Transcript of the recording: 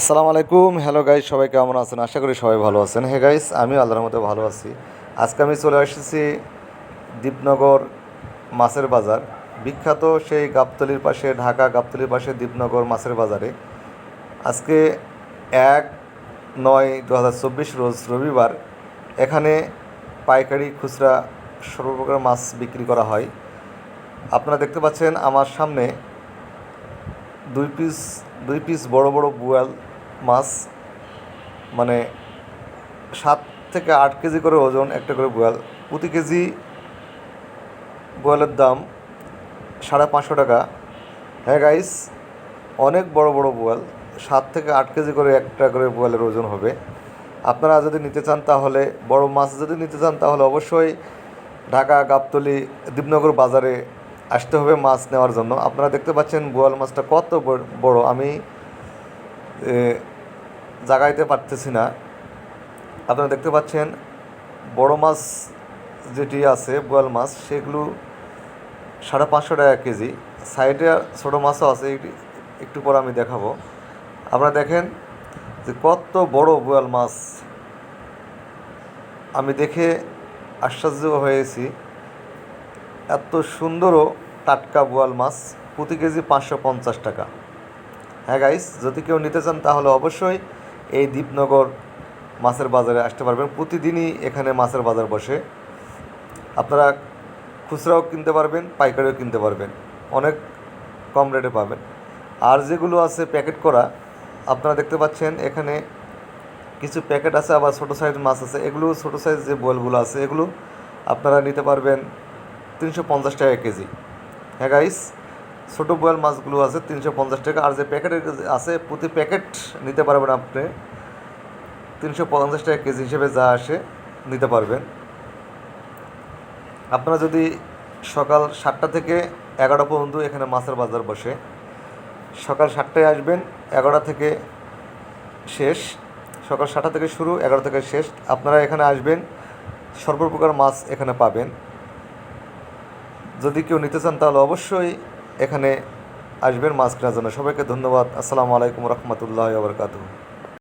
আসসালামু আলাইকুম। Hello guys সবাই কেমন আছেন? আশা করি সবাই ভালো আছেন। হে গাইস আমি আল্লাহর মতো ভালো আছি। আজকে আমি চলে এসেছি দীপনগর মাছের বাজার। বিখ্যাত সেই গাবতলির পাশে, ঢাকা গাবতলির পাশে দীপনগর মাছের বাজারে। আজকে এক নয় দু রোজ রবিবার। এখানে পাইকারি খুচরা সর্বপ্রকার মাছ বিক্রি করা হয়। আপনারা দেখতে পাচ্ছেন আমার সামনে দুই পিস দুই পিস বড় বড় বুয়াল মাছ মানে সাত থেকে আট কেজি করে ওজন একটা করে বোয়াল। প্রতি কেজি বোয়ালের দাম সাড়ে পাঁচশো টাকা। হ্যাঁ গাইস অনেক বড় বড় বোয়াল, সাত থেকে আট কেজি করে একটা করে বোয়ালের ওজন হবে। আপনারা যদি নিতে চান তাহলে, বড় মাছ যদি নিতে চান তাহলে অবশ্যই ঢাকা, গাবতলি, দীপনগর বাজারে আসতে হবে মাছ নেওয়ার জন্য। আপনারা দেখতে পাচ্ছেন বোয়াল মাছটা কত বড়- আমি জাগাইতে পারতেছি না। আপনারা দেখতে পাচ্ছেন, বড় মাছ যেটি আছে, বোয়াল মাছ, সেগুলো সাড়ে পাঁচশো টাকা কেজি। সাইডে ছোটো মাছও আছে একটু পর আমি দেখাবো। আপনারা দেখেন যে কত বড় বোয়াল মাছ। আমি দেখে আশ্চর্য হয়েছি, এত সুন্দরও টাটকা বোয়াল মাছ, প্রতি কেজি পাঁচশো পঞ্চাশ টাকা। হ্যাঁ গাইস যদি কেউ নিতে চান তাহলে অবশ্যই এই দীপনগর মাছের বাজারে আসতে পারবেন। প্রতিদিনই এখানে মাছের বাজার বসে। আপনারা খুচরাও কিনতে পারবেন, পাইকারিও কিনতে পারবেন। অনেক কম রেটে পাবেন। আর যেগুলো আছে প্যাকেট করা, আপনারা দেখতে পাচ্ছেন এখানে কিছু প্যাকেট আছে, আবার ছোটো সাইজ মাছ আছে। এগুলো ছোটো সাইজ যে বলগুলো আছে, এগুলো আপনারা নিতে পারবেন তিনশো পঞ্চাশ টাকা কেজি। হ্যাঁ গাইস ছোটো বয়েল মাছগুলো আছে, তিনশো পঞ্চাশ টাকা। আর যে প্যাকেটের আছে, প্রতি প্যাকেট নিতে পারবেন আপনি তিনশো পঞ্চাশ টাকা কেজি হিসেবে যা আসে নিতে পারবেন। আপনারা যদি সকাল সাতটা থেকে এগারোটা পর্যন্ত এখানে মাছের বাজার বসে, সকাল সাতটায় আসবেন, এগারোটা থেকে শেষ, সকাল সাতটা থেকে শুরু এগারো থেকে শেষ, আপনারা এখানে আসবেন, সর্বপ্রকার মাছ এখানে পাবেন। যদি কেউ নিতে চান তাহলে অবশ্যই এখানে আসবেন মাছ কেনার জন্য। সবাইকে ধন্যবাদ। আসসালামু আলাইকুম রহমতুল্লাহ বরকাতু